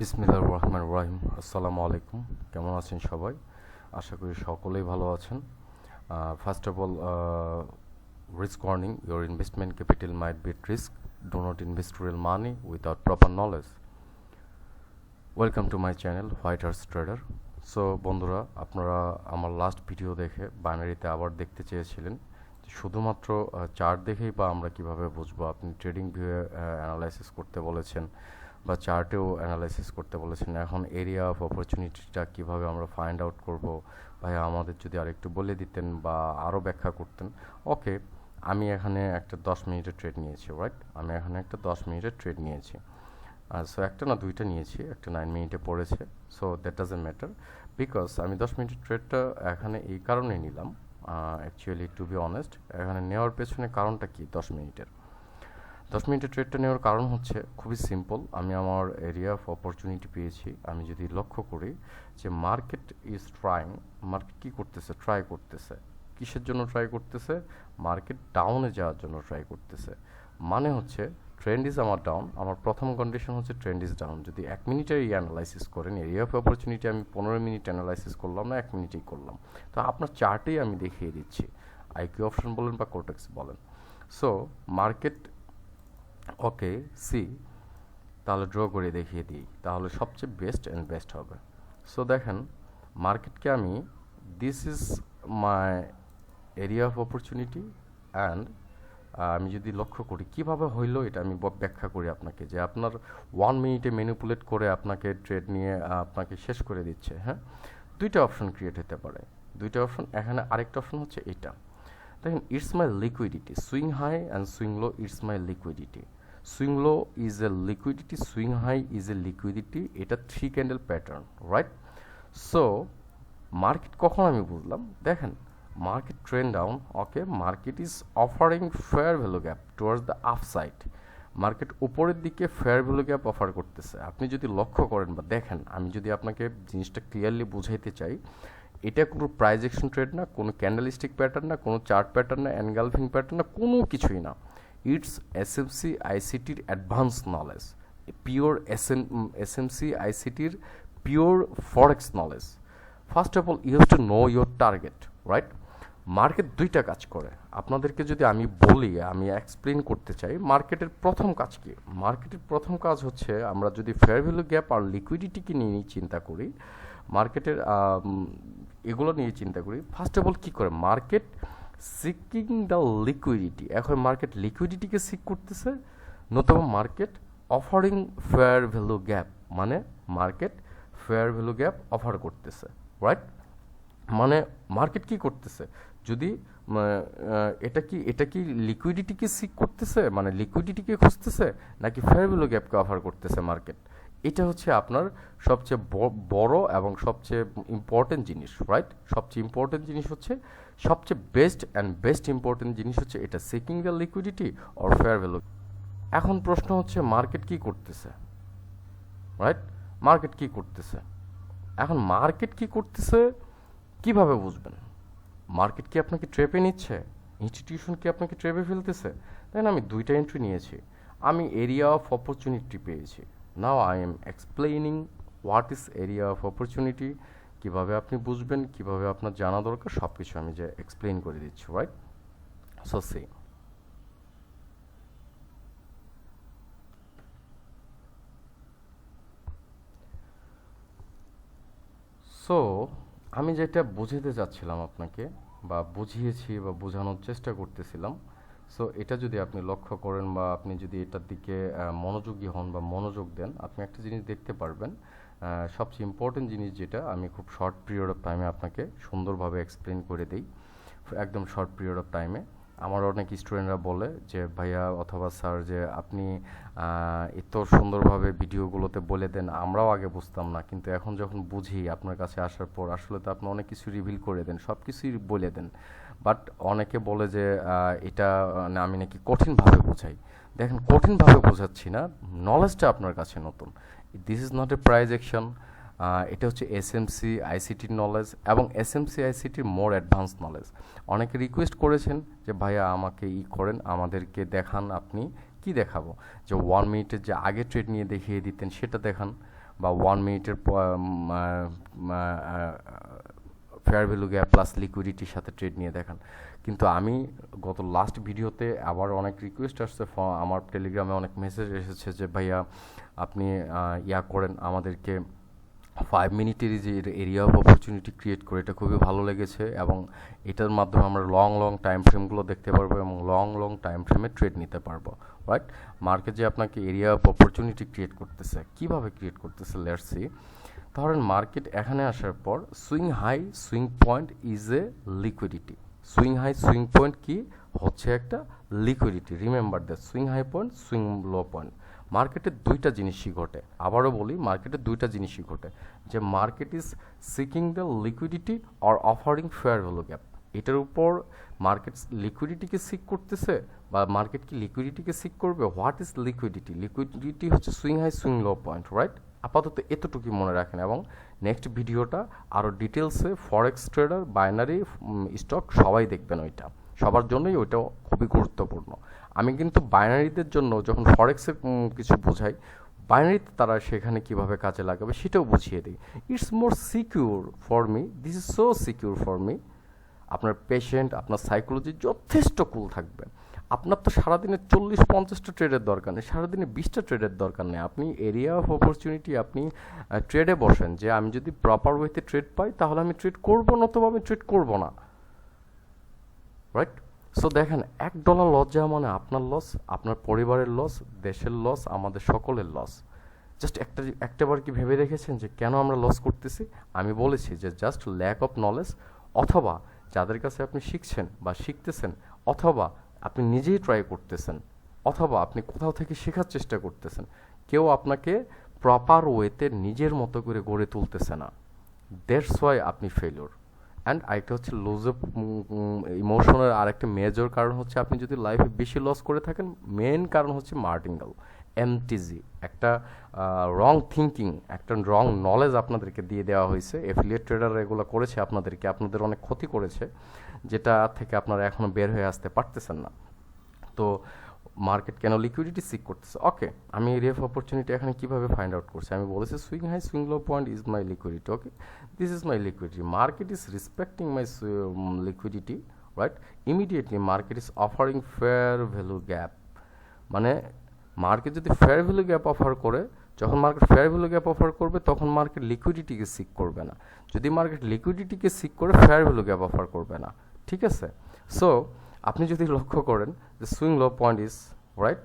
বিসমিল্লাহ রহমান রাহিম। আসসালামু আলাইকুম। কেমন আছেন সবাই? আশা করি সকলেই ভালো আছেন। First of all risk warning your investment capital might be risk do not invest real money without proper knowledge. Welcome to my channel white trader so বন্ধুরা, আপনারা আমার লাস্ট ভিডিও দেখে বাইনারিতে আবার দেখতে চেয়েছিলেন শুধুমাত্র চার্ট দেখেই বা আমরা কীভাবে বুঝব? আপনি ট্রেডিং ভিউয়ে অ্যানালাইসিস করতে বলেছেন। বা চার্টেও অ্যানালাইসিস করতে বলেছেন, এখন এরিয়া অফ অপরচুনিটিটা কীভাবে আমরা ফাইন্ড আউট করব? ভাই, আমাদের যদি আরেকটু বলে দিতেন বা আরও ব্যাখ্যা করতেন। ওকে আমি এখানে একটা দশ মিনিটের ট্রেড নিয়েছি রাইট আমি এখানে একটা দশ মিনিটের ট্রেড নিয়েছি। সো একটা না দুইটা নিয়েছি, একটা নাইন মিনিটে পড়েছে so that doesn't matter because আমি দশ মিনিটের ট্রেডটা এখানে এই কারণে নিলাম। অ্যাকচুয়ালি টু বি অনেস্ট এখানে নেওয়ার পেছনে কারণটা কি দশ মিনিটের? দশ মিনিটের ট্রেডটা নেওয়ার কারণ হচ্ছে খুবই সিম্পল আমি আমার এরিয়া অফ অপরচুনিটি পেয়েছি। আমি যদি লক্ষ্য করি যে মার্কেট ইজ ট্রাইং মার্কেট কী করতেছে? ট্রাই করতেছে। কিসের জন্য ট্রাই করতেছে? মার্কেট ডাউনে যাওয়ার জন্য ট্রাই করতেছে। মানে হচ্ছে ট্রেন্ড ইজ আমার ডাউন আমার প্রথম কন্ডিশন হচ্ছে ট্রেন্ড ইজ ডাউন যদি এক মিনিটের ই অ্যানালাইসিস করেন এরিয়া অফ অপরচুনিটি আমি পনেরো মিনিট অ্যানালাইসিস করলাম না, এক মিনিটেই করলাম। তো আপনার চার্টেই আমি দেখিয়ে দিচ্ছি। আইকিউ অপশন বলেন বা কোটেক্স বলেন। সো মার্কেট ওকে, সি, তাহলে ড্র করে দেখিয়ে দিই। তাহলে সবচেয়ে বেস্ট অ্যান্ড বেস্ট হবে। সো দেখেন মার্কেটকে আমি this is my area of opportunity and আমি যদি লক্ষ্য করি, কীভাবে হইল এটা আমি ব্যাখ্যা করি আপনাকে, যে আপনার ওয়ান মিনিটে ম্যানিপুলেট করে আপনাকে ট্রেড নিয়ে আপনাকে শেষ করে দিচ্ছে হ্যাঁ? দুইটা অপশন ক্রিয়েট হতে পারে। দুইটা অপশন এখানে আরেকটা অপশন হচ্ছে এটা। দেখেন it's my liquidity swing high and swing low it's my liquidity swing low is a liquidity swing high is a liquidity এটা three candle pattern right so market কখন আমি বুঝলাম? দেখেন, market trend down, okay, market is offering fair value gap towards the upside. Market উপরের দিকে fair value gap offer করতেছে। আপনি যদি লক্ষ্য করেন বা দেখেন, আমি যদি আপনাকে জিনিসটা ক্লিয়ারলি বুঝাইতে চাই, এটা কোনো প্রাইজেকশন ট্রেড না, কোনো ক্যান্ডেলিস্টিক প্যাটার্ন না, কোনো চার্ট প্যাটার্ন না অ্যানগালফিং প্যাটার্ন না, কোনো কিছুই না। It's S M C আইসিটির advance knowledge pure S M S M C আইসিটির pure forex knowledge first of all you have to know your target right market দুইটা কাজ করে। আপনাদেরকে যদি আমি বলি, আমি এক্সপ্লেন করতে চাই মার্কেটের প্রথম কাজ কি? মার্কেটের প্রথম কাজ হচ্ছে, আমরা যদি ফেয়ার ভ্যালু গ্যাপ আর লিকুইডিটিকে নিয়ে চিন্তা করি মার্কেটের এগুলো নিয়ে চিন্তা করি। ফার্স্ট অফ অল কী করে? মার্কেট সিকিং দ্য লিকুইডিটি এখন মার্কেট লিকুইডিটিকে সিক করতেছে, নতুবা market offering fair value gap মানে market fair value gap offer করতেছে রাইট মানে মার্কেট কি করতেছে? যদি এটা কি এটা কি লিকুইডিটিকে সিক করতেছে? মানে লিকুইডিটিকে খুঁজতেছে, নাকি ফেয়ার ভ্যালু গ্যাপকে অফার করতেছে মার্কেট এটা হচ্ছে আপনার সবচেয়ে বড় এবং সবচেয়ে ইম্পর্টেন্ট জিনিস রাইট সবচেয়ে ইম্পর্টেন্ট জিনিস হচ্ছে, সবচেয়ে বেস্ট অ্যান্ড বেস্ট ইম্পর্টেন্ট জিনিস হচ্ছে এটা seeking the liquidity or fair value এখন প্রশ্ন হচ্ছে মার্কেট কি করতেছে? রাইট মার্কেট কি করতেছে? এখন মার্কেট কি করতেছে, কীভাবে বুঝবেন? মার্কেট কি আপনাকে ট্রেপে নিচ্ছে? ইনস্টিটিউশন কি আপনাকে ট্রেপে ফেলতেছে? তাই আমি দুইটা এন্ট্রি নিয়েছি। আমি এরিয়া অফ অপরচুনিটি পেয়েছি। Now I am explaining what is area of opportunity কীভাবে আপনি বুঝবেন, কীভাবে আপনার জানা দরকার সব কিছু আমি যে এক্সপ্লেইন করে দিচ্ছি রাইট সো সে সো আমি যেটা বুঝাতে চাচ্ছিলাম আপনাকে বা বুঝিয়েছি বা বোঝানোর চেষ্টা করতেছিলাম সো এটা যদি আপনি লক্ষ্য করেন বা আপনি যদি এটার দিকে মনোযোগী হন বা মনোযোগ দেন, আপনি একটা জিনিস দেখতে পারবেন সবচেয়ে ইম্পর্টেন্ট জিনিস যেটা আমি খুব শর্ট পিরিয়ড অফ টাইমে আপনাকে সুন্দরভাবে এক্সপ্লেন করে দিই। একদম শর্ট পিরিয়ড অফ টাইমে আমার অনেক স্টুডেন্টরা বলে যে, ভাইয়া অথবা স্যার যে আপনি এত সুন্দরভাবে ভিডিওগুলোতে বলে দেন, আমরাও আগে বুঝতাম না। কিন্তু এখন যখন বুঝি আপনার কাছে আসার পর, আসলে তো আপনি অনেক কিছু রিভিল করে দেন সব কিছুই বলে দেন। বাট অনেকে বলে যে এটা আমি নাকি কঠিনভাবে বোঝাই। দেখেন, কঠিনভাবে বোঝাচ্ছি না। নলেজটা আপনার কাছে নতুন। This is not a price action এটা হচ্ছে এস এসএমসি আইসিটির নলেজ এবং এস এসএমসি আইসিটির মোর অ্যাডভান্স নলেজ অনেকে রিকোয়েস্ট করেছেন যে, ভাইয়া, আমাকে ই করেন, আমাদেরকে দেখান আপনি, কি দেখাবো? যে ওয়ান মিনিটের যে আগে ট্রেড নিয়ে দেখিয়ে দিতেন, সেটা দেখান বা ওয়ান মিনিটের ফেয়ার ভ্যালু গ্যাপ প্লাস লিকুইডিটির সাথে ট্রেড নিয়ে দেখান। কিন্তু আমি গত লাস্ট ভিডিওতে আবার অনেক রিকোয়েস্ট আসছে আমার টেলিগ্রামে অনেক মেসেজ এসেছে যে, ভাইয়া, আপনি ইয়া করেন আমাদেরকে ফাইভ মিনিটের যে এরিয়া অফ অপরচুনিটি ক্রিয়েট করে, এটা খুবই ভালো লেগেছে এবং এটার মাধ্যমে আমরা লং লং টাইম ফ্রেমগুলো দেখতে পারব এবং লং লং টাইম ফ্রেমে ট্রেড নিতে পারব রাইট মার্কেট যে আপনাকে এরিয়া অফ অপরচুনিটি ক্রিয়েট করতেছে, কীভাবে ক্রিয়েট করতেছে লেটসি ধরেন মার্কেট এখানে আসার পর swing high swing point is a liquidity swing high swing point কি? হচ্ছে একটা liquidity remember the swing high point swing low point মার্কেটে দুইটা জিনিসই ঘটে। আবারও বলি, মার্কেটে দুইটা জিনিসই ঘটে। যে market is seeking the liquidity or offering fair value gap. এটার উপর মার্কেট লিকুইডিটিকে সিক করতেছে বা মার্কেট কি লিকুইডিটিকে সিক করবে? What is liquidity? লিকুইডিটি হচ্ছে swing high, swing low point, right? আপাতত এতটুকুই মনে রাখেন এবং নেক্সট ভিডিওটা আরও ডিটেলসে ফরেক্স ট্রেডার, বাইনারি স্টক সবাই দেখবেন ওইটা। সবার জন্যই ওইটা খুবই গুরুত্বপূর্ণ। আমি কিন্তু বাইনারিদের জন্য যখন ফরেক্সের কিছু বোঝাই, বাইনারিতে তারা সেখানে কীভাবে কাজে লাগাবে সেটাও বুঝিয়ে দিই। It's more secure for me this is so secure for me আপনার পেশেন্ট আপনার সাইকোলজি যথেষ্ট কুল থাকবে। আপনার তো সারাদিনে চল্লিশ, পঞ্চাশটা ট্রেডের দরকার নেই, সারাদিনে বিশটা ট্রেডের দরকার নেই। আপনি এরিয়া অফ অপরচুনিটি আপনি ট্রেডে বসেন যে আমি যদি প্রপার ওয়েতে ট্রেড পাই, তাহলে আমি ট্রেড করব নতুবা আমি ট্রেড করব না। রাইট সো দেখেন, এক ডলার লস যাওয়া মানে আপনার লস আপনার পরিবারের লস দেশের লস আমাদের সকলের লস জাস্ট একটা, একটাবার কি ভেবে দেখেছেন যে কেন আমরা লস করতেছি? আমি বলেছি যে জাস্ট ল্যাক অফ নলেজ অথবা যাদের কাছে আপনি শিখছেন বা শিখতেছেন, অথবা আপনি নিজেই ট্রাই করতেছেন, অথবা আপনি কোথাও থেকে শেখার চেষ্টা করতেছেন, কেউ আপনাকে প্রপার ওয়েতে নিজের মতো করে গড়ে তুলতেছে না। দ্যাটস ওয়াই আপনি ফেলিওর অ্যান্ড আরেকটা হচ্ছে লুজ অফ ইমোশনের আরেকটা মেজর কারণ হচ্ছে আপনি যদি লাইফে বেশি লস করে থাকেন মেন কারণ হচ্ছে মার্টিঙ্গাল এমটিজি একটা রং থিঙ্কিং একটা রং নলেজ আপনাদেরকে দিয়ে দেওয়া হয়েছে। এফিলিয়েট ট্রেডার এগুলো করেছে আপনাদেরকে, আপনাদের অনেক ক্ষতি করেছে, যেটা থেকে আপনারা এখনও বের হয়ে আসতে পারতেছেন না। তো মার্কেট কেন লিকুইডিটি সিক করতেছে? ওকে আমি অফ অপরচুনিটি এখানে কীভাবে ফাইন্ড আউট করছি? আমি বলেছি swing high swing low point is my liquidity okay this is my liquidity market is respecting my liquidity right immediately market is offering fair value gap মানে market যদি fair value gap offer করে, যখন market fair value gap offer করবে, তখন market লিকুইডিটিকে seek করবে না। যদি মার্কেট লিকুইডিটিকে সিক করে ফেয়ার ভ্যালু গ্যাপ অফার করবে না। ঠিক আছে? সো আপনি যদি লক্ষ্য করেন যে swing low point is right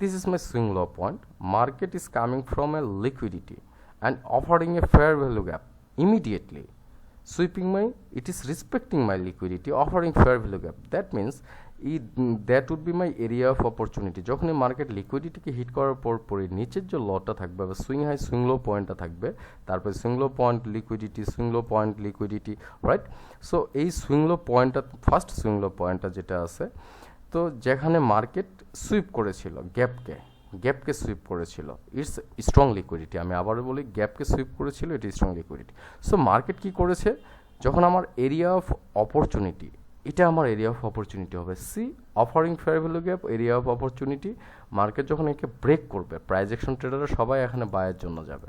this is my swing low point market is coming from a liquidity and offering a fair value gap immediately sweeping my it is respecting my liquidity, offering fair value gap. That means E that would be my area of opportunity যখনই market লিকুইডিটিকে hit করার পর, পরে নিচের যে লটা থাকবে বা সুইং হাই সুইং লো পয়েন্টটা থাকবে, তারপরে swing low point liquidity swing low point liquidity right so এই সুইং লো পয়েন্টটা ফার্স্ট সুইং লো পয়েন্টটা যেটা আছে, তো যেখানে মার্কেট সুইপ করেছিল গ্যাপকে গ্যাপকে সুইপ করেছিল। ইটস স্ট্রং লিকুইডিটি আমি আবারও বলি, গ্যাপকে সুইপ করেছিল, এটি স্ট্রং লিকুইডিটি সো মার্কেট কি করেছে? যখন আমার এরিয়া অফ অপরচুনিটি এটা আমার এরিয়া অফ অপরচুনিটি হবে। See offering fair value gap area of opportunity market যখন একে ব্রেক করবে প্রাইজেকশন ট্রেডাররা সবাই এখানে বায়ের জন্য যাবে।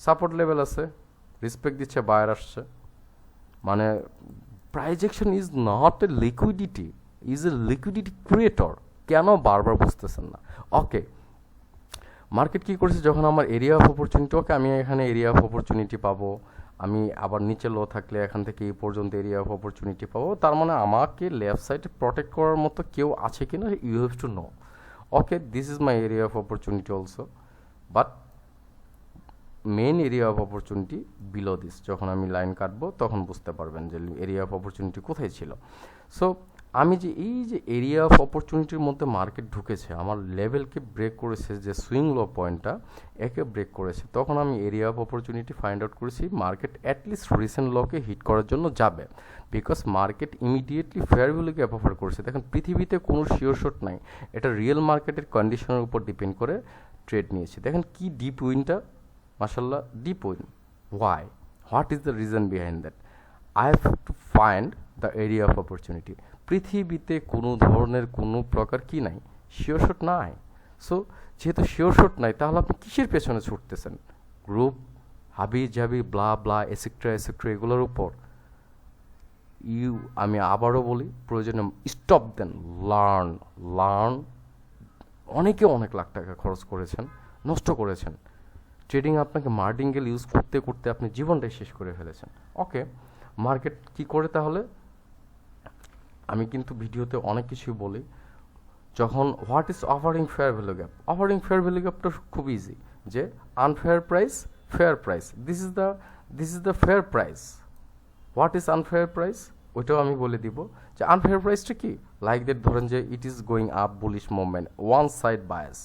সাপোর্ট লেভেল আছে রেসপেক্ট দিচ্ছে বায়ার আসছে। মানে price action is not a liquidity is a liquidity creator কেন বারবার বুঝতেছেন না? ওকে মার্কেট কী করেছে? যখন আমার এরিয়া অফ অপরচুনিটি ওকে আমি এখানে এরিয়া অফ অপরচুনিটি পাবো। আমি আবার নিচে লো থাকলে এখান থেকে এই পর্যন্ত এরিয়া অফ অপরচুনিটি পাবো। তার মানে আমাকে লেফট সাইডে প্রোটেক্ট করার মতো কেউ আছে কি না you have to know okay this is my area of opportunity also but main area of opportunity below this যখন আমি লাইন কাটবো, তখন বুঝতে পারবেন যে এরিয়া অফ অপরচুনিটি কোথায় ছিল। সো আমি যে এই যে এরিয়া অফ অপরচুনিটির মধ্যে মার্কেট ঢুকেছে, আমার লেভেলকে ব্রেক করেছে, যে সুইং লো পয়েন্টটা একে ব্রেক করেছে। তখন আমি area of opportunity find out করেছি মার্কেট অ্যাটলিস্ট রিসেন্ট লকে হিট করার জন্য যাবে। Because market immediately fair value gap offer করেছে। দেখেন, পৃথিবীতে কোনো শিওর শট নাই। এটা রিয়েল মার্কেটের কন্ডিশনের উপর ডিপেন্ড করে ট্রেড নিয়েছে। দেখেন, কি ডিপ উইনটা মাসাল্লাহ deep win why what is the reason behind that I have to find the area of opportunity পৃথিবীতে কোনো ধরনের কোনো প্রকার কি নাই? শিওর শট নাই। সো যেহেতু শিওর শট নাই, তাহলে আপনি কিসের পেছনে ছুটতেছেন? গ্রুপ হাবি জাবি ব্লা ব্লা এসেক্ট্রা এসেক্ট্রা এগুলোর উপর। ইউ আমি আবারও বলি, প্রয়োজনে স্টপ দেন লার্ন লার্ন অনেকে অনেক লাখ টাকা খরচ করেছেন, নষ্ট করেছেন। ট্রেডিং আপনাকে মার্টিঙ্গেল ইউজ করতে করতে আপনি জীবনটাই শেষ করে ফেলেছেন। ওকে মার্কেট কি করে তাহলে? আমি কিন্তু ভিডিওতে অনেক কিছুই বলি। যখন what is offering fair value gap offering fair value গ্যাপটা খুব ইজি যে unfair price fair price this is the this is the fair price what is unfair price ওইটাও আমি বলে দিব। যে আনফেয়ার প্রাইসটা কি? লাইক দ্যাট ধরেন যে it is going up bullish movement one side bias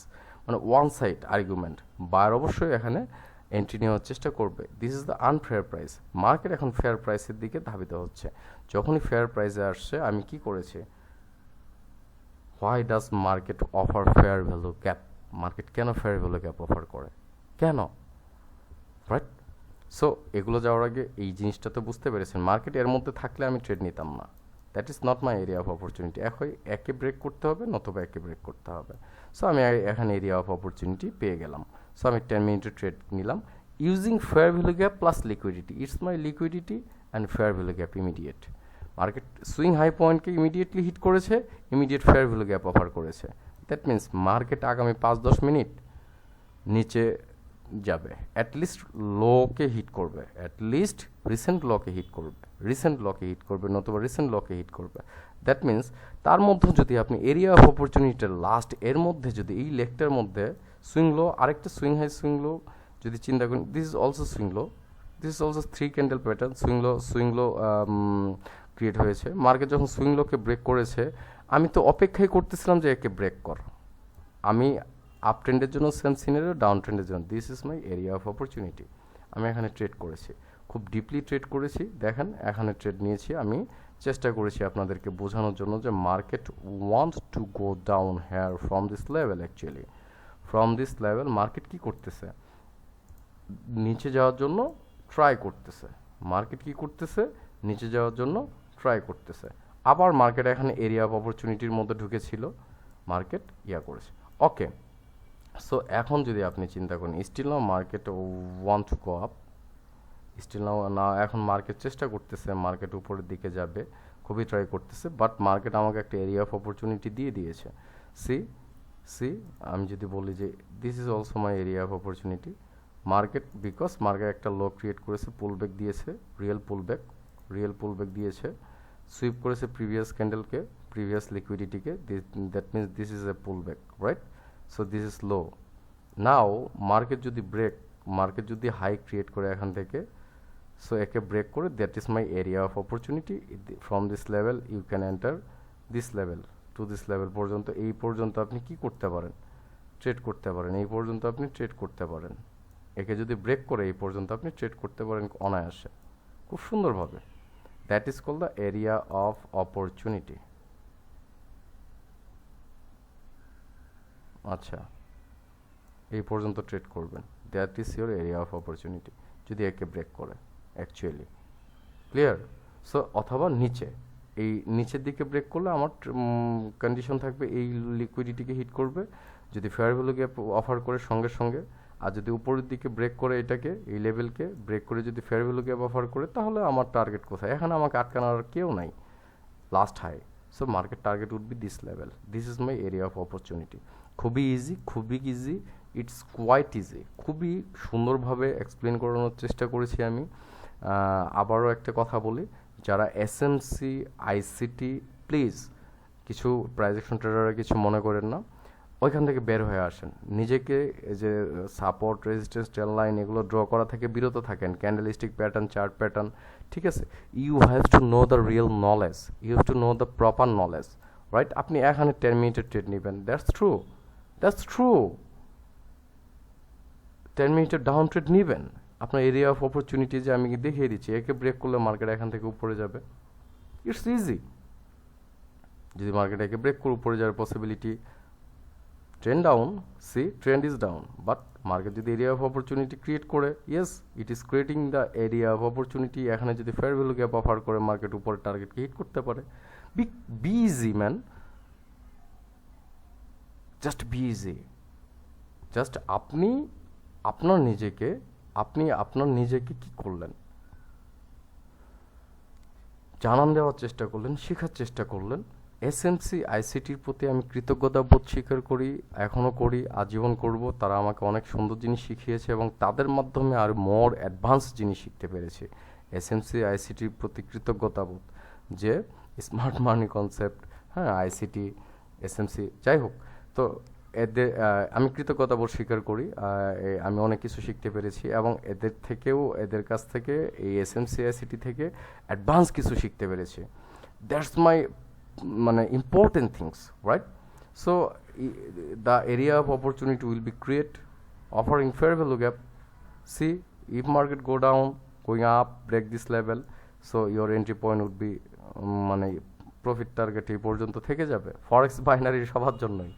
মানে ওয়ান সাইড আর্গুমেন্ট বায়ার অবশ্যই এখানে এন্ট্রি নেওয়ার চেষ্টা করবে। This is the unfair price market এখন ফেয়ার প্রাইসের দিকে ধাবিত হচ্ছে। যখনই ফেয়ার প্রাইসে আসছে, আমি কি করেছি? Why does market offer fair value gap market কেন ফেয়ার ভ্যালু গ্যাপ অফার করে? কেন? রাইট সো এগুলো যাওয়ার আগে এই জিনিসটা তো বুঝতে পেরেছেন। মার্কেট এর মধ্যে থাকলে আমি ট্রেড নিতাম না। That is not my area of opportunity হয় একে ব্রেক করতে হবে, নতুবা একে ব্রেক করতে হবে। সো আমি এখানে এরিয়া অফ অপরচুনিটি পেয়ে গেলাম। সো আমি টেন মিনিটের ট্রেড নিলাম। Using fair value gap plus liquidity it's my liquidity and fair value gap immediate market swing high পয়েন্টকে immediately hit করেছে immediate fair value gap offer করেছে। That means market আগামী পাঁচ দশ মিনিট নিচে যাবে। অ্যাটলিস্ট লোকে হিট করবে। অ্যাটলিস্ট রিসেন্ট লকে হিট করবে। রিসেন্ট লকে হিট করবে নতুবা রিসেন্ট লকে হিট করবে। দ্যাট মিন্স তার মধ্যে যদি আপনি এরিয়া অফ অপরচুনিটির লাস্ট এর মধ্যে যদি এই লেকটার মধ্যে সুইং লো আরেকটা সুইং হাই সুইং লো যদি চিন্তা করেন this is also swing low this is also three candle pattern swing low swing low create হয়েছে। মার্কেট যখন সুইং লোকে ব্রেক করেছে, আমি তো অপেক্ষাই করতেছিলাম যে একে ব্রেক কর। আমি আপ ট্রেন্ডের জন্য সেম সিনারিও ডাউন ট্রেন্ডের জন্য। This is my area of opportunity আমি এখানে ট্রেড করেছি। খুব ডিপলি ট্রেড করেছি। দেখেন, এখানে ট্রেড নিয়েছি। আমি চেষ্টা করেছি আপনাদেরকে বোঝানোর জন্য যে market want to go down here from this level actually from this level market কি করতেছে? নিচে যাওয়ার জন্য ট্রাই করতেছে। মার্কেট কি করতেছে? নিচে যাওয়ার জন্য ট্রাই করতেছে। আবার মার্কেট এখানে এরিয়া অফ অপরচুনিটির মধ্যে ঢুকেছিল। মার্কেট ইয়া করেছে। ওকে সো এখন যদি আপনি চিন্তা করেন still market want to go up still now না এখন মার্কেট চেষ্টা করতেছে মার্কেট উপরের দিকে যাবে, খুবই ট্রাই করতেছে বাট মার্কেট আমাকে একটা এরিয়া অফ অপরচুনিটি দিয়ে দিয়েছে। সি সি আমি যদি বলি যে this is also my area of opportunity market because market একটা লো ক্রিয়েট করেছে পুল পুলব্যাক দিয়েছে real pullback real pull pullback দিয়েছে সুইপ করেছে প্রিভিয়াস ক্যান্ডেলকে previous লিকুইডিটিকে that means this is a pullback right so this is low now market যদি break market যদি high create করে এখান থেকে সো একে ব্রেক করে that is my area of opportunity from this level you can enter this level to this level পর্যন্ত, এই পর্যন্ত আপনি কি করতে পারেন? ট্রেড করতে পারেন। এই পর্যন্ত আপনি ট্রেড করতে পারেন। একে যদি ব্রেক করে, এই পর্যন্ত আপনি ট্রেড করতে পারেন অনায়াসে। খুব সুন্দরভাবে। That is call the area of opportunity আচ্ছা। এই পর্যন্ত ট্রেড করবেন। That is your area of opportunity যদি একে ব্রেক করে। অ্যাকচুয়ালি ক্লিয়ার সো অথবা নিচে। এই নিচের দিকে ব্রেক করলে আমার কন্ডিশন থাকবে এই লিকুইডিটিকে হিট করবে। যদি ফেয়ার ভ্যালু গ্যাপ অফার করে সঙ্গে সঙ্গে, আর যদি উপরের দিকে ব্রেক করে এটাকে, এই লেভেলকে ব্রেক করে যদি ফেয়ার ভ্যালু গ্যাপ অফার করে, তাহলে আমার টার্গেট কোথায়? এখানে আমাকে আটকানোর কেউ নাই। Last high so market target would be this level this is my area of opportunity খুবই ইজি খুবই ইজি ইটস কোয়াইট ইজি খুবই সুন্দরভাবে এক্সপ্লেন করানোর চেষ্টা করেছি আমি। আবারও একটা কথা বলি, যারা এসএমসি আইসিটি প্লিজ কিছু প্রাইজেকশন ট্রেডাররা কিছু মনে করেন না, ওইখান থেকে বের হয়ে আসেন। নিজেকে যে সাপোর্ট রেজিস্ট্যান্স টেল লাইন এগুলো ড্র করা থেকে বিরত থাকেন ক্যান্ডেলিস্টিক প্যাটার্ন চার্ট প্যাটার্ন ঠিক আছে? You have to know the real knowledge you have to know the proper knowledge right আপনি এখানে টেন মিনিটের ট্রেড নেবেন that's true that's true ten মিনিটের ডাউন ট্রেড নেবেন। আপনার এরিয়া অফ অপরচুনিটি যে আমি দেখিয়ে দিচ্ছি, একে ব্রেক করলে মার্কেট এখান থেকে উপরে যাবে। ইটস ইজি যদি মার্কেট একে ব্রেক করে উপরে যাওয়ার possibility trend down see trend is down but market যদি এরিয়া অফ অপরচুনিটি ক্রিয়েট করে yes it is creating the area of opportunity এখানে যদি ফেয়ার ভ্যালু গ্যাপ অফার করে মার্কেট উপরে টার্গেটকে হিট করতে পারে। Be be easy man just be easy just আপনি, আপনার নিজেকে আপনি আপনার নিজেকে কি করলেন? জানান দেওয়ার চেষ্টা করলেন, শেখার চেষ্টা করলেন। এসএমসি আইসিটির প্রতি আমি কৃতজ্ঞতা বোধ স্বীকার করি এখনও করি, আজীবন করব। তারা আমাকে অনেক সুন্দর জিনিস শিখিয়েছে এবং তাদের মাধ্যমে আর মোর অ্যাডভান্স জিনিস শিখতে পেরেছি। এসএমসি আইসিটির প্রতি কৃতজ্ঞতা বোধ যে স্মার্ট মানি কনসেপ্ট হ্যাঁ আইসিটি এসএমসি যাই হোক, তো এদের আমি কৃতজ্ঞতা বোধ স্বীকার করি আমি অনেক কিছু শিখতে পেরেছি এবং এদের থেকেও এদের কাছ থেকে এই এসএমসি আইসিটি থেকে অ্যাডভান্স কিছু শিখতে পেরেছি। দ্যাটস মাই মানে important things right so the area of opportunity will be create offering fair value gap. See if market go down going up break this level so your point would be um, মানে profit target এই পর্যন্ত থেকে যাবে। Forex binary সবার জন্যই।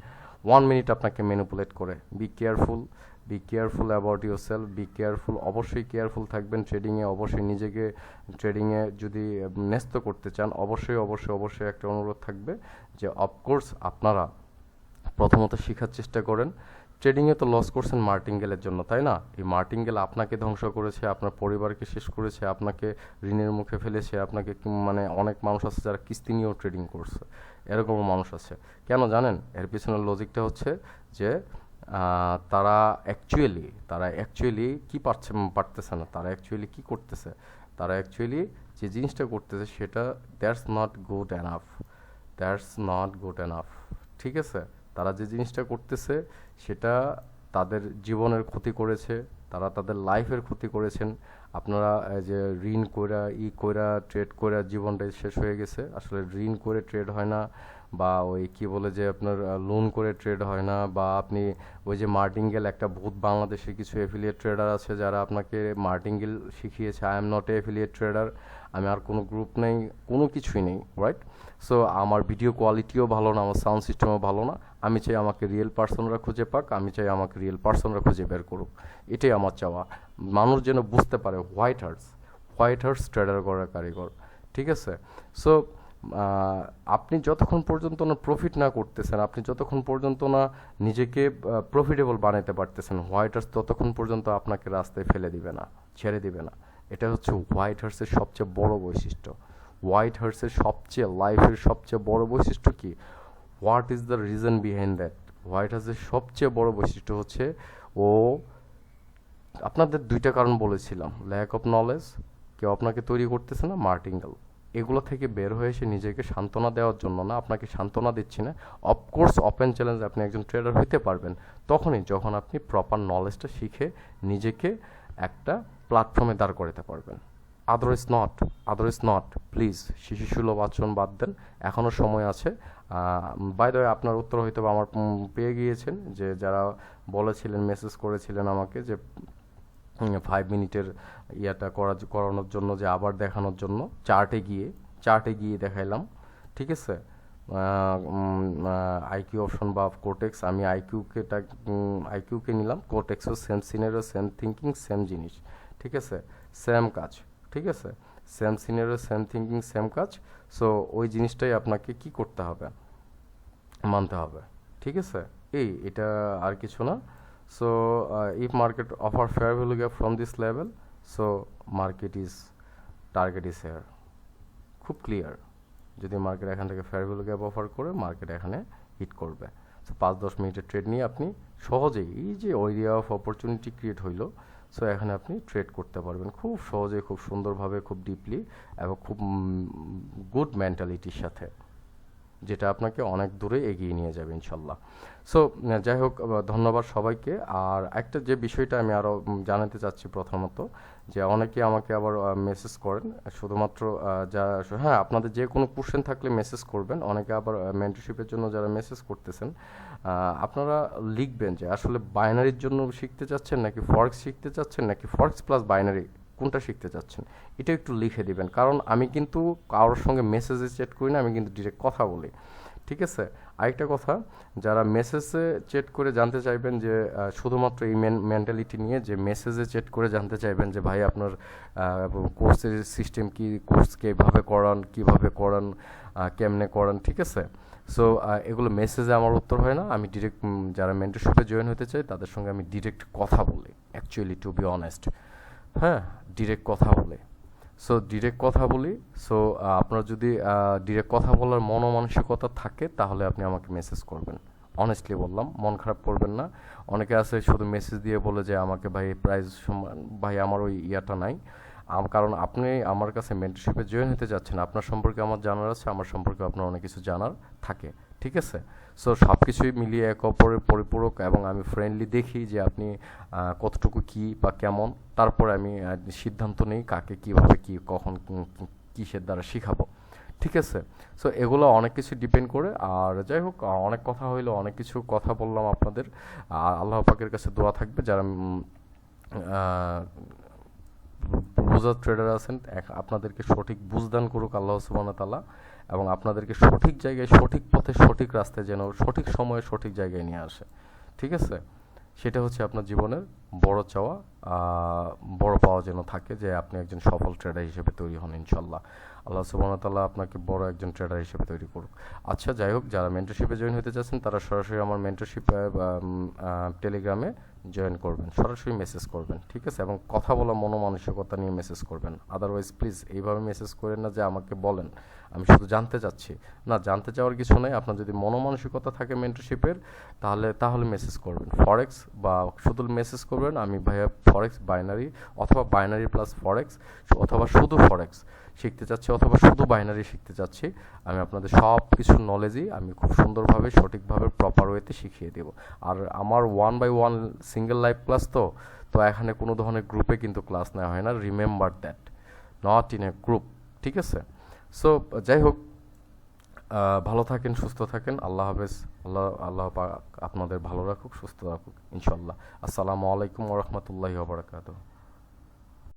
One minute আপনাকে manipulate করে। Be careful be careful about yourself be careful অবশ্যই কেয়ারফুল থাকবেন। ট্রেডিংয়ে অবশ্যই নিজেকে ট্রেডিংয়ে যদি ন্যস্ত করতে চান, অবশ্যই অবশ্যই অবশ্যই একটা অনুরোধ থাকবে যে অফকোর্স আপনারা প্রথমত শেখার চেষ্টা করেন। ট্রেডিংয়ে তো লস করছেন মার্টিঙ্গেলের জন্য, তাই না? এই মার্টিঙ্গেল আপনাকে ধ্বংস করেছে, আপনার পরিবারকে শেষ করেছে, আপনাকে ঋণের মুখে ফেলেছে, আপনাকে মানে অনেক মানুষ আছে যারা কিস্তি নিয়েও ট্রেডিং করছে। এরকমও মানুষ আছে। কেন জানেন? এর পিছনের লজিকটা হচ্ছে যে তারা অ্যাকচুয়ালি তারা অ্যাকচুয়ালি কী পারছে, পারতেছে না, তারা অ্যাকচুয়ালি কী করতেছে? তারা অ্যাকচুয়ালি যে জিনিসটা করতেছে সেটা that's not good enough that's not good enough ঠিক আছে? তারা যে জিনিসটা করতেছে সেটা তাদের জীবনের ক্ষতি করেছে, তারা তাদের লাইফের ক্ষতি করেছেন আপনারা যে ঋণ কইরা, ই কইরা ট্রেড কইরা জীবনটাই শেষ হয়ে গেছে। আসলে ঋণ করে ট্রেড হয় না বা ওই কি বলে যে আপনার লোন করে ট্রেড হয় না বা আপনি ওই যে মার্টিঙ্গেল একটা ভূত বাংলাদেশে কিছু এফিলিয়েট ট্রেডার আছে যারা আপনাকে মার্টিঙ্গেল শিখিয়েছে I am not a affiliate trader আমি আর কোনো গ্রুপ নেই, কোনো কিছুই নেই রাইট সো আমার ভিডিও কোয়ালিটিও ভালো না, আমার সাউন্ড সিস্টেমও ভালো না। আমি চাই আমাকে রিয়েল পার্সনরা খুঁজে পাক, আমি চাই আমাকে রিয়েল পার্সনরা খুঁজে বের করুক। এটাই আমার চাওয়া। মানুষ যেন বুঝতে পারে white hearts white hearts trader করার কারিগর। ঠিক আছে? সো আপনি যতক্ষণ পর্যন্ত না প্রফিট না করতেছেন, আপনি যতক্ষণ পর্যন্ত না নিজেকে প্রফিটেবল বানাতে পারতেছেন হোয়াইট হার্স ততক্ষণ পর্যন্ত আপনাকে রাস্তায় ফেলে দিবে না, ছেড়ে দিবে না। এটা হচ্ছে হোয়াইট হার্সের সবচেয়ে বড় বৈশিষ্ট্য। হোয়াইট হার্সের সবচেয়ে লাইফের সবচেয়ে বড় বৈশিষ্ট্য কি? What is the reason behind that white হাউসের সবচেয়ে বড় বৈশিষ্ট্য হচ্ছে, ও আপনাদের দুইটা কারণ বলেছিলাম। ল্যাক অফ নলেজ কেউ আপনাকে তৈরি করতেছে না মার্টিঙ্গেল এগুলো থেকে বের হয়ে এসে নিজেকে সান্ত্বনা দেওয়ার জন্য না, আপনাকে সান্ত্বনা দিচ্ছি না। অফকোর্স ওপেন চ্যালেঞ্জ আপনি একজন ট্রেডার হইতে পারবেন। তখনই যখন আপনি প্রপার নলেজটা শিখে নিজেকে একটা প্ল্যাটফর্মে দাঁড় করাতে পারবেন। Otherwise not otherwise not please শিশু সুলভ আচরণ বাদ দেন। এখনও সময় আছে। বাই দ্য আপনার উত্তর হয়তো আমার পেয়ে গিয়েছেন যে যারা বলেছিলেন মেসেজ করেছিলেন আমাকে যে ফাইভ মিনিটের ইয়াটা করা, করানোর জন্য, যে আবার দেখানোর জন্য। চার্টে গিয়ে চার্টে গিয়ে দেখাইলাম। ঠিক আছে? আইকিউ অপশন বা কোটেক্স আমি আইকিউকে আইকিউকে নিলাম। কোটেক্সও সেম সিনেরও সেম থিঙ্কিং সেম জিনিস। ঠিক আছে? সেম কাজ। ঠিক আছে? সেম সিনিয়রের সেম থিঙ্কিং সেম কাজ। সো ওই জিনিসটাই আপনাকে কি করতে হবে? মানতে হবে। ঠিক আছে? এই, এটা আর কিছু না। So if market offer fair value gap from this level so market is target is here খুব ক্লিয়ার যদি মার্কেট এখান থেকে ফেয়ার ভ্যালু গ্যাপ অফার করে মার্কেট এখানে হিট করবে। সো পাঁচ দশ মিনিটের ট্রেড নিয়ে আপনি সহজেই, এই যে এরিয়া অফ অপরচুনিটি ক্রিয়েট হইল সো এখানে আপনি ট্রেড করতে পারবেন। খুব সহজে, খুব সুন্দরভাবে, খুব ডিপলি এবং খুব গুড মেন্টালিটির সাথে। যেটা আপনাকে অনেক দূরে এগিয়ে নিয়ে যাবে ইনশাল্লাহ সো যাই হোক ধন্যবাদ সবাইকে। আর একটা যে বিষয়টা আমি আরও জানাতে চাচ্ছি প্রথমত, যে অনেকে আমাকে আবার মেসেজ করেন, শুধুমাত্র যা হ্যাঁ আপনাদের যে কোনো কোশ্চেন থাকলে মেসেজ করবেন। অনেকে আবার মেন্টরশিপের জন্য যারা মেসেজ করতেছেন আপনারা লিখবেন যে আসলে বাইনারির জন্য শিখতে চাচ্ছেন নাকি ফর্ক্স শিখতে চাচ্ছেন নাকি ফর্ক্স প্লাস বাইনারি কোনটা শিখতে চাচ্ছেন, এটা একটু লিখে দিবেন। কারণ আমি কিন্তু কারোর সঙ্গে মেসেজে চ্যাট করি না, আমি কিন্তু ডিরেক্ট কথা বলি। ঠিক আছে? আরেকটা কথা, যারা মেসেজে চেট করে জানতে চাইবেন যে শুধুমাত্র এই মেন্টালিটি নিয়ে যে মেসেজে চেট করে জানতে চাইবেন যে, ভাই, আপনার কোর্সের সিস্টেম কি কোর্স কীভাবে করান, কীভাবে করান কেমনে করান? ঠিক আছে? সো এগুলো মেসেজে আমার উত্তর হয় না। আমি ডিরেক্ট যারা মেন্টরশিপে জয়েন হতে চাই, তাদের সঙ্গে আমি ডিরেক্ট কথা বলি অ্যাকচুয়ালি টু বি অনেস্ট হ্যাঁ? ডিরেক্ট কথা বলে। সো ডিরেক্ট কথা বলি সো আপনার যদি ডিরেক্ট কথা বলার মনোমানসিকতা থাকে, তাহলে আপনি আমাকে মেসেজ করবেন। অনেস্টলি বললাম, মন খারাপ করবেন না। অনেকে আছে শুধু মেসেজ দিয়ে বলে যে, আমাকে ভাই প্রাইজ ভাই, আমার ওই ইয়াটা নাই। কারণ আপনি আমার কাছে মেন্টরশিপে জয়েন হতে যাচ্ছেন। আপনার সম্পর্কে আমার জানার আছে, আমার সম্পর্কে আপনার অনেক কিছু জানার থাকে। ঠিক আছে? সো সব কিছুই মিলিয়ে এক অপরের পরিপূরক এবং আমি ফ্রেন্ডলি দেখি যে আপনি কতটুকু কি বা কেমন। তারপরে আমি সিদ্ধান্ত নিই কাকে কীভাবে কি, কখন কিসের দ্বারা শিখাবো। ঠিক আছে? সো এগুলো অনেক কিছু ডিপেন্ড করে। আর যাই হোক অনেক কথা হইল, অনেক কিছু কথা বললাম আপনাদের। আল্লাহ পাকের কাছে দোয়া থাকবে। যারা বুঝার ট্রেডার আছেন আপনাদেরকে সঠিক বুঝদান করুক আল্লাহ সুবান তালা এবং আপনাদেরকে সঠিক জায়গায়, সঠিক পথে, সঠিক রাস্তায় যেন সঠিক সময়ে সঠিক জায়গায় নিয়ে আসে। ঠিক আছে? সেটা হচ্ছে আপনার জীবনের বড় চাওয়া বড় পাওয়া যেন থাকে যে আপনি একজন সফল ট্রেডার হিসেবে তৈরি হন ইনশাল্লাহ আল্লাহ সুবাহতাল্লাহ আপনাকে বড় একজন ট্রেডার হিসেবে তৈরি করুক। আচ্ছা যাই হোক, যারা মেন্টরশিপে জয়েন হতে চাচ্ছেন তারা সরাসরি আমার মেন্টরশিপ টেলিগ্রামে জয়েন করবেন, সরাসরি মেসেজ করবেন, ঠিক আছে? এবং কথা বলা মনোমানসিকতা নিয়ে মেসেজ করবেন। আদারওয়াইজ প্লিজ এইভাবে মেসেজ করেন না যে আমাকে বলেন। আমি শুধু জানতে চাচ্ছি। না, জানতে চাওয়ার কিছু নেই। আপনার যদি মনোমানসিকতা থাকে মেন্টরশিপের তাহলে তাহলে মেসেজ করবেন। ফরেক্স বা শুধু মেসেজ করবেন, আমি ভাইয়া ফরেক্স বাইনারি অথবা বাইনারি প্লাস ফরেক্স অথবা শুধু ফরেক্স শিখতে চাচ্ছি অথবা শুধু বাইনারি শিখতে চাচ্ছি, আমি আপনাদের সব কিছু নলেজই আমি খুব সুন্দরভাবে, সঠিকভাবে প্রপার ওয়েতে শিখিয়ে দেব। আর আমার one by one single live class তো তো এখানে কোনো ধরনের গ্রুপে কিন্তু ক্লাস নেওয়া হয় না। Remember that not in a group ঠিক আছে? সো যাই হোক ভালো থাকেন, সুস্থ থাকেন, আল্লাহ হাফেজ, আল্লাহ আল্লাহ আপনাদের ভালো রাখুক, সুস্থ রাখুক ইনশাল্লাহ আসসালামু আলাইকুম ওরহমতুল্লাহি ওবরাকাতুহ